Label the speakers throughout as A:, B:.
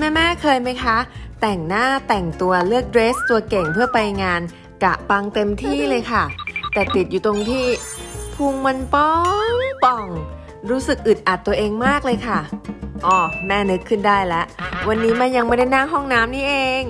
A: แม่ๆเคยไหมคะ แต่งหน้าแต่งตัวเลือกเดรสตัวเก่งเพื่อไปงาน กะปังเต็มที่เลยค่ะ แต่ติดอยู่ตรงที่พุงมันป้องป่อง รู้สึกอึดอัดตัวเองมากเลยค่ะอ๋อแม่นึกขึ้นได้แล้ววันนี้แม่ยังไม่ได้นั่งห้องน้ำนี่เอง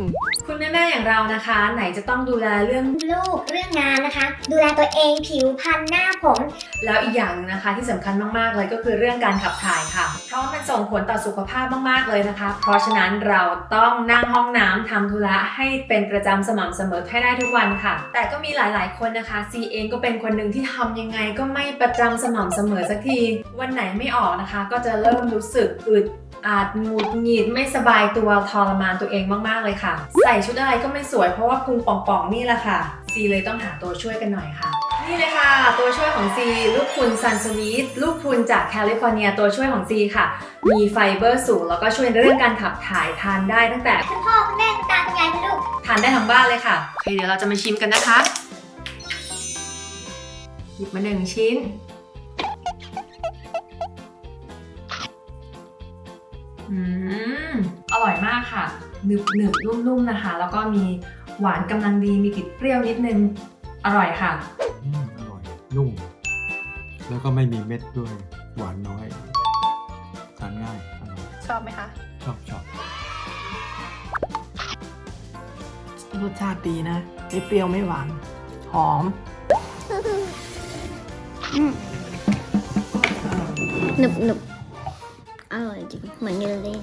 A: คุณแม่แม่ๆอย่างเรานะคะ ไหนจะต้องดูแลเรื่อง
B: ลูกเรื่องงานนะคะ ดูแลตัวเองผิวพรรณหน้าผม
A: แล้วอีกอย่างหนึงนะคะที่สำคัญมากๆเลยก็คือเรื่องการขับถ่ายค่ะ เพราะว่ามันส่งผลต่อสุขภาพมากๆเลยนะคะ เพราะฉะนั้นเราต้องนั่งห้องน้ำทำธุระให้เป็นประจำสม่ำเสมอให้ได้ทุกวันค่ะ แต่ก็มีหลายๆคนนะคะ ซีเองก็เป็นคนหนึ่งที่ทำยังไงก็ไม่ประจำสม่ำเสมอสักที วันไหนไม่ออกนะคะ ก็จะเริ่มรู้สึกอึด อาจหงุดหงิดไม่สบายตัวทรมานตัวเองมากๆเลยค่ะ ใส่ชุดอะไรก็ไม่สวยเพราะว่าพุงป่องๆนี่แหละค่ะ ซีเลยต้องหาตัวช่วยกันหน่อยค่ะ นี่เลยค่ะ ตัวช่วยของซีลูกพรุนซันสวีทลูกพรุนจากแคลิฟอร์เนียตัวช่วยของซีค่ะ มีไฟเบอร์สูงแล้วก็ช่วยในเรื่องการขับถ่ายทานได้ตั้งแต่
B: คุณพ่อคุณแม่คุณตาคุณยายคุณลูก
A: ทานได้ทั้งบ้านเลยค่ะโอเคเดี๋ยวเราจะมาชิมกันนะคะ หยิบมาหนึ่งชิ้น อืมอร่อยมากค่ะหนึบหนึบนุ่มนุ่มๆนะคะ แล้วก็มีหวานกำลังดีมีกลิ่นเปรี้ยวนิดนึง อร่อยค่ะ
C: อืมอร่อยนุ่ม แล้วก็ไม่มีเม็ดด้วย หวานน้อยทานง่ายอร่อย
D: ชอบไหมคะ
C: ชอบชอบ
D: รสชาติดีนะ ไม่เปรี้ยวไม่หวาน หอม
B: หนึบหนึบอร่อย จริงเหมือนเยลลี่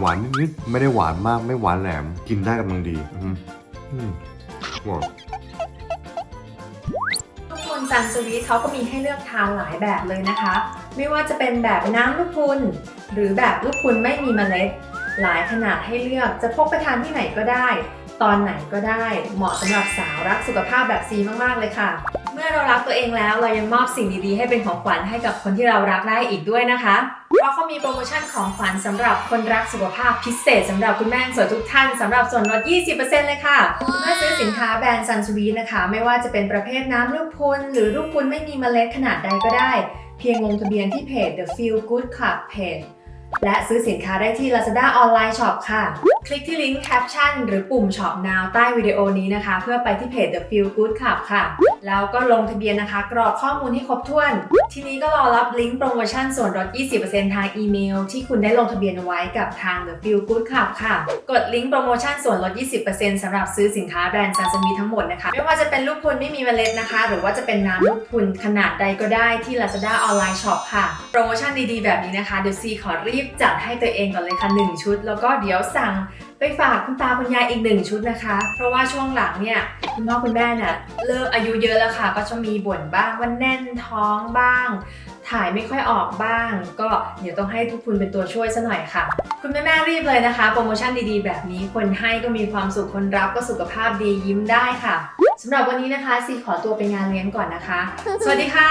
E: หวานนิดๆไม่ได้หวานมากไม่หวานแหลมกินได้กำลังดีอืมอืมว้าว
A: ลูกพรุนซันสวีทเขาก็มีให้เลือกทานหลายแบบเลยนะคะ ไม่ว่าจะเป็นแบบน้ำลูกพรุนหรือแบบลูกพรุนไม่มีเมล็ด หลายขนาดให้เลือกจะพกไปทานที่ไหนก็ได้ ตอนไหนก็ได้เหมาะสำหรับสาวรักสุขภาพแบบซีมากๆเลยค่ะเมื่อเรารักตัวเองแล้วเรายังมอบสิ่งดีๆ ให้เป็นของขวัญให้กับคนที่เรารักได้อีกด้วยนะคะ เพราะเขามีโปรโมชั่นของขวัญสำหรับคนรักสุขภาพพิเศษสำหรับคุณแม่สวยทุกท่านสำหรับส่วนลด 20%เลยค่ะ เมื่อซื้อสินค้าแบรนด์ซันสวีนะคะ ไม่ว่าจะเป็นประเภทน้ำลูกพุนหรือลูกพุนไม่มีเมล็ดขนาดใดก็ได้ เพียงลงทะเบียนที่เพจ The Feel Good Club Page และซื้อสินค้าได้ที่ Lazada Online Shop ค่ะ คลิกที่ลิงก์แคปชั่นหรือปุ่ม Shop Now ใต้วิดีโอนี้นะคะ เพื่อไปที่เพจ The Feel Good Club ค่ะ แล้วก็ลงทะเบียนนะคะ กรอกข้อมูลให้ครบถ้วน ทีนี้ก็รอรับลิงก์โปรโมชั่นส่วนลด 20%ทางอีเมล ที่คุณได้ลงทะเบียนไว้กับทาง The Feel Good Club ค่ะ กดลิงก์โปรโมชั่นส่วนลด 20%สำหรับซื้อสินค้าแบรนด์ซันสมีทั้งหมดนะคะ ไม่ว่าจะเป็นลูกพุนไม่มีเมล็ดนะคะ หรือว่าจะเป็นน้ำลูกพุนขนาดใดก็ได้ที่ Lazada Online Shop ค่ะ โปรโมชั่นดีๆ แบบนี้นะคะเดี๋ยวซีขอรีบจัดให้ตัวเองก่อนเลยค่ะ 1 ชุด แล้วก็เดี๋ยวสั่งไปฝากคุณตาคุณยายอีก1ชุดนะคะ เพราะว่าช่วงหลังเนี่ยคุณพ่อคุณแม่เนี่ยเริ่มอายุเยอะแล้วค่ะ ก็จะมีบ่นบ้างว่าแน่นท้องบ้าง ถ่ายไม่ค่อยออกบ้าง ก็เดี๋ยวต้องให้ทุกคุณเป็นตัวช่วยซะหน่อยค่ะ คุณแม่แม่รีบเลยนะคะ โปรโมชั่นดีๆ แบบนี้คนให้ก็มีความสุขคนรับก็สุขภาพดียิ้มได้ค่ะสำหรับวันนี้นะคะซีขอตัวไปงานเลี้ยงก่อนนะคะ สวัสดีค่ะ